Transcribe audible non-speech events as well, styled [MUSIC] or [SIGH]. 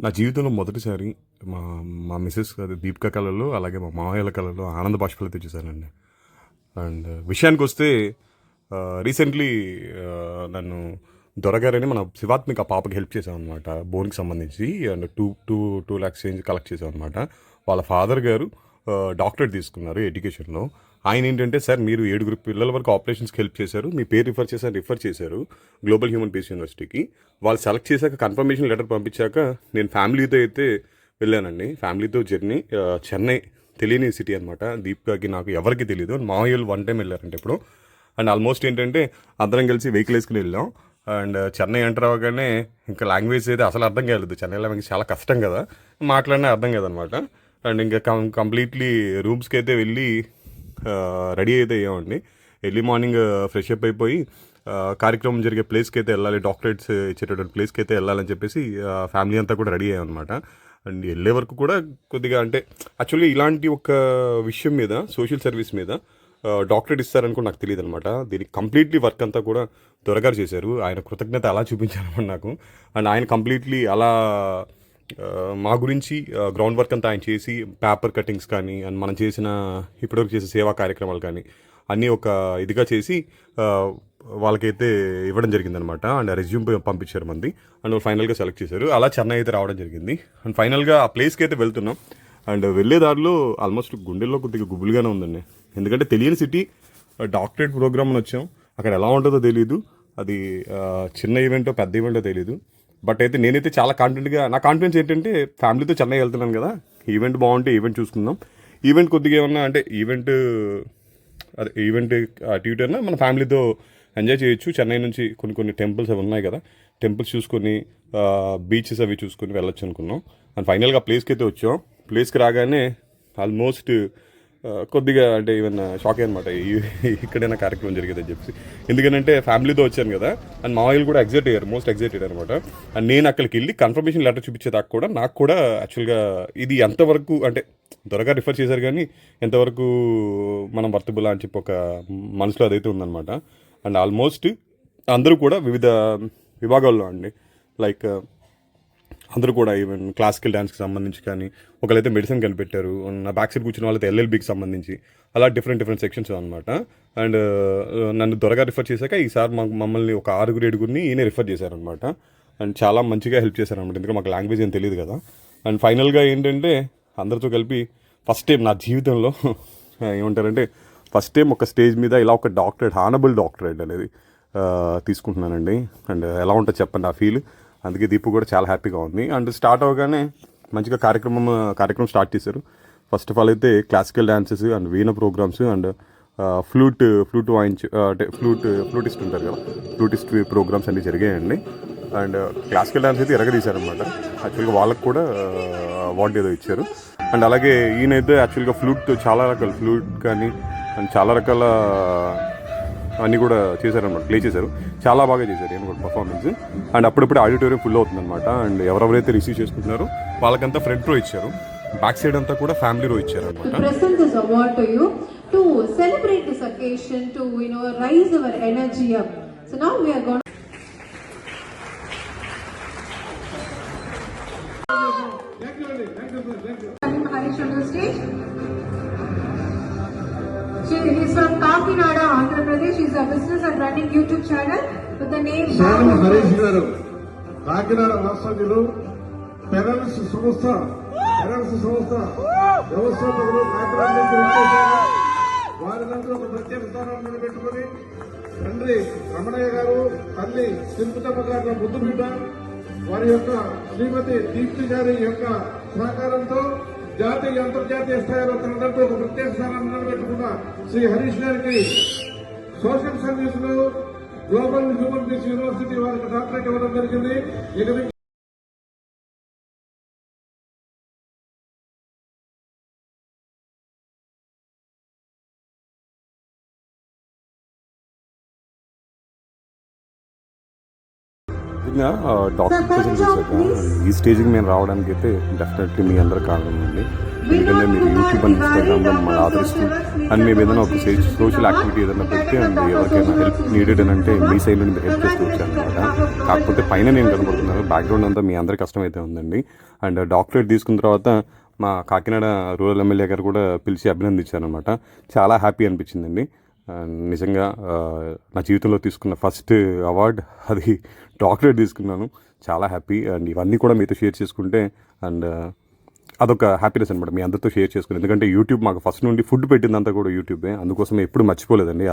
నా జీవితంలో మొదటిసారి మా మా మిస్సెస్ దీపిక కళలో అలాగే మా మామయ్యల కళలో ఆనంద బాష్పాలతో చూశానండి అండ్ విషయానికి వస్తే రీసెంట్లీ నన్ను దొరగారని మన శివాత్మిక పాపకి హెల్ప్ చేశాం అనమాట బోన్కి సంబంధించి. And two two two lakhs change collect చేసాం అనమాట వాళ్ళ ఫాదర్ గారు డాక్టరేట్ తీసుకున్నారు ఎడ్యుకేషన్లో ఆయన ఏంటంటే సార్ మీరు ఏడుగురు పిల్లల వరకు ఆపరేషన్స్కి హెల్ప్ చేశారు. మీ పేరు రిఫర్ చేశారు రిఫర్ చేశారు గ్లోబల్ హ్యూమన్ పీస్ యూనివర్సిటీకి. వాళ్ళు సెలెక్ట్ చేశాక కన్ఫర్మేషన్ లెటర్ పంపించాక నేను ఫ్యామిలీతో అయితే వెళ్ళానండి. ఫ్యామిలీతో జర్నీ చెన్నై తెలియని సిటీ అనమాట దీపికాకి నాకు ఎవరికి తెలియదు మామయ్యలు వన్ టైం వెళ్ళారంటే ఇప్పుడు. అండ్ ఆల్మోస్ట్ ఏంటంటే అందరం కలిసి వెహికల్ వేసుకుని వెళ్ళాం. అండ్ చెన్నై ఎంటర్ అవ్వగానే ఇంకా లాంగ్వేజ్ అయితే అసలు అర్థం కాలేదు. చెన్నైలో మనకి చాలా కష్టం కదా. మాట్లాడినా అర్థం కాదనమాట అండ్ ఇంకా కం కంప్లీట్లీ రూమ్స్కి అయితే వెళ్ళి రెడీ అయితే అయ్యామండి. ఎర్లీ మార్నింగ్ ఫ్రెష్ అప్ అయిపోయి కార్యక్రమం జరిగే ప్లేస్కి అయితే వెళ్ళాలి డాక్టరేట్స్ ఇచ్చేటటువంటి ప్లేస్కి అయితే వెళ్ళాలని చెప్పేసి ఫ్యామిలీ అంతా కూడా రెడీ అయ్యామన్నమాట. అండ్ వెళ్ళే వరకు కూడా కొద్దిగా అంటే యాక్చువల్లీ ఇలాంటి ఒక విషయం మీద సోషల్ సర్వీస్ మీద డాక్టరేట్ ఇస్తారని కూడా నాకు తెలియదు అనమాట దీనికి కంప్లీట్లీ వర్క్ అంతా కూడా దొరగారు చేశారు. ఆయన కృతజ్ఞత అలా చూపించారనమాట నాకు. అండ్ ఆయన కంప్లీట్లీ అలా మా గురించి గ్రౌండ్ వర్క్ అంతా ఆయన చేసి పేపర్ కటింగ్స్ కానీ అండ్ మనం చేసిన ఇప్పటివరకు చేసే సేవా కార్యక్రమాలు కానీ అన్నీ ఒక ఇదిగా చేసి వాళ్ళకైతే ఇవ్వడం జరిగిందనమాట అండ్ రెజ్యూమ్ పంపించారు మంది. అండ్ వాళ్ళు ఫైనల్గా సెలెక్ట్ చేశారు. అలా చెన్నై అయితే రావడం జరిగింది. అండ్ ఫైనల్గా ఆ ప్లేస్కి అయితే వెళ్తున్నాం. అండ్ వెళ్ళే దారిలో ఆల్మోస్ట్ గుండెల్లో కొద్దిగా గుబులుగానే ఉందండి. ఎందుకంటే తెలియని సిటీ డాక్టరేట్ ప్రోగ్రామ్ అని వచ్చాం. అక్కడ ఎలా ఉంటుందో తెలియదు అది చిన్న ఈవెంటో పెద్ద ఈవెంటో తెలియదు బట్ అయితే నేనైతే చాలా కాన్ఫిడెంట్గా నా కాన్ఫిడెన్స్ ఏంటంటే ఫ్యామిలీతో చెన్నై వెళ్తున్నాను కదా. ఈవెంట్ బాగుంటే ఈవెంట్ చూసుకుందాం. ఈవెంట్ కొద్దిగా ఏమన్నా అంటే ఈవెంట్ అదే ఈవెంట్ అటు ఇటు అన్నా మన ఫ్యామిలీతో ఎంజాయ్ చేయొచ్చు. చెన్నై నుంచి కొన్ని కొన్ని టెంపుల్స్ అవి ఉన్నాయి కదా. టెంపుల్స్ చూసుకొని బీచెస్ అవి చూసుకొని వెళ్ళొచ్చు అనుకున్నాం. అండ్ ఫైనల్గా ప్లేస్కి అయితే వచ్చాం. ప్లేస్కి రాగానే ఆల్మోస్ట్ కొద్దిగా అంటే ఈవెన్ షాక్ అనమాట ఇక్కడైనా కార్యక్రమం జరిగేదని చెప్పి ఎందుకంటే ఫ్యామిలీతో వచ్చాను కదా అండ్ మామయ్యలు కూడా ఎగ్జైట్ అయ్యారు మోస్ట్ ఎగ్జైటెడ్ అనమాట. అండ్ నేను అక్కడికి వెళ్ళి కన్ఫర్మేషన్ లెటర్ చూపించేదాకా కూడా నాకు కూడా యాక్చువల్గా ఇది ఎంతవరకు అంటే త్వరగా రిఫర్ చేశారు కానీ ఎంతవరకు మనం వర్తబుల్ అని చెప్పి ఒక మనసులో అదైతే ఉందన్నమాట. అండ్ ఆల్మోస్ట్ అందరూ కూడా వివిధ విభాగాల్లో అండి. లైక్ అందరూ కూడా ఈవెన్ క్లాసికల్ డ్యాన్స్కి సంబంధించి కానీ ఒకరైతే మెడిసిన్ కనిపెట్టారు నా బ్యాక్ సైడ్ కూర్చున్న వాళ్ళైతే ఎల్ఎల్బికి సంబంధించి అలా డిఫరెంట్ డిఫరెంట్ సెక్షన్స్ అనమాట అండ్ నన్ను త్వరగా రిఫర్ చేశాక ఈసారి మాకు మమ్మల్ని ఒక ఆరుగురు ఏడుగురిని ఈయన రిఫర్ చేశారనమాట అండ్ చాలా మంచిగా హెల్ప్ చేశారనమాట ఎందుకంటే మాకు లాంగ్వేజ్ ఏం తెలియదు కదా. అండ్ ఫైనల్గా ఏంటంటే అందరితో కలిపి ఫస్ట్ టైం నా జీవితంలో [LAUGHS] ఏమంటారంటే ఫస్ట్ టైం ఒక స్టేజ్ మీద ఇలా ఒక డాక్టరేట్ హానబుల్ డాక్టరేట్ అనేది uh, తీసుకుంటున్నానండి. అండ్ ఎలా ఉంటుంది చెప్పండి ఆ ఫీల్ అందుకే దీపు కూడా చాలా హ్యాపీగా ఉంది. అండ్ స్టార్ట్ అవగానే మంచిగా కార్యక్రమం కార్యక్రమం స్టార్ట్ చేశారు. ఫస్ట్ ఆఫ్ ఆల్ అయితే classical dances and veena programs and flute flute వాయించు uh, అంటే ఫ్లూట్ ఫ్లూటిస్ట్ ఉంటారు కదా ఫ్లూటిస్ట్ ప్రోగ్రామ్స్ అన్నీ జరిగాయండి. అండ్ క్లాసికల్ డ్యాన్స్ అయితే ఎరగదీశారనమాట యాక్చువల్గా వాళ్ళకి కూడా uh, అవార్డు ఏదో ఇచ్చారు. అండ్ అలాగే ఈయనైతే యాక్చువల్గా ఫ్లూట్ చాలా రకాల ఫ్లూట్ కానీ అండ్ చాలా రకాల అన్ని కూడా చేశారు అనమాట ప్లే చేశారు. చాలా బాగా చేశారు. ఏమి కూడా పర్ఫార్మెన్స్ అండ్ అప్పుడప్పుడు ఆడిటోరియం ఫుల్ అవుతుందన్నమాట. అండ్ ఎవరెవరైతే రిసీవ్ చేసుకుంటున్నారో వాళ్ళకంతా ఫ్రంట్ రో ఇచ్చారు. బ్యాక్ సైడ్ అంతా కూడా ఫ్యామిలీ రో ఇచ్చారు అనమాట Harish Andhra Pradesh. She's a business and running YouTube channel with the name Harish Films. గారు కాకినాడ వాస్తవ్యులు పెరల్స్ సంస్థ పెరల్స్ సంస్థ వ్యవస్థాపకులు కాకినాడ నుంచి విచ్చేశారు. వారిదంతా ఒక ప్రత్యేక స్థానం నిలబెట్టుకుని తండ్రి రమణయ్య గారు తల్లి తిరుపతమ్మ గారి ముద్దు బిడ్డ వారి యొక్క శ్రీమతి దీప్తి గారి యొక్క సహకారంతో జాతీయ అంతర్జాతీయ స్థాయిలో తనదంటూ ఒక ప్రత్యేక స్థానాన్ని నిలబెట్టుకున్న శ్రీ హరీష్ గారికి సోషల్ సర్వీస్లో గ్లోబల్ హ్యూమన్ యూనివర్సిటీ వారికి డాక్టరేట్ ఇవ్వడం జరిగింది. ఇక డాక్టర్ ఈ స్టేజ్కి మేము రావడానికి అయితే డెఫినెట్లీ మీ అందరూ కారణం అండి. ఎందుకంటే మీరు యూట్యూబ్ అండ్ ఇన్స్టాగ్రామ్లో మమ్మల్ని ఆదరిస్తూ అండ్ మేము ఏదైనా ఒక సోషల్ యాక్టివిటీ ఏదైనా పెడితే అండ్ ఎవరికైనా హెల్ప్ నీడెడ్ అని అంటే మీ సైడ్ నుండి హెల్ప్ చేస్తూ వచ్చారనమాట కాకపోతే పైన నేను కనబడుతున్నాను బ్యాక్గ్రౌండ్ అంతా మీ అందరి కష్టం అయితే ఉందండి. అండ్ డాక్టరేట్ తీసుకున్న తర్వాత మా కాకినాడ రూరల్ ఎమ్మెల్యే గారు కూడా పిలిచి అభినందించారనమాట చాలా హ్యాపీ అనిపించిందండి. అండ్ నిజంగా నా జీవితంలో తీసుకున్న ఫస్ట్ అవార్డ్ అది డాక్టరేట్ తీసుకున్నాను. చాలా హ్యాపీ. అండ్ ఇవన్నీ కూడా మీతో షేర్ చేసుకుంటే అండ్ అదొక హ్యాపీనెస్ అనమాట మీ అందరితో షేర్ చేసుకుని. ఎందుకంటే యూట్యూబ్ మాకు ఫస్ట్ నుండి ఫుడ్ పెట్టిందంతా కూడా యూట్యూబే అందుకోసం ఎప్పుడు మర్చిపోలేదండి.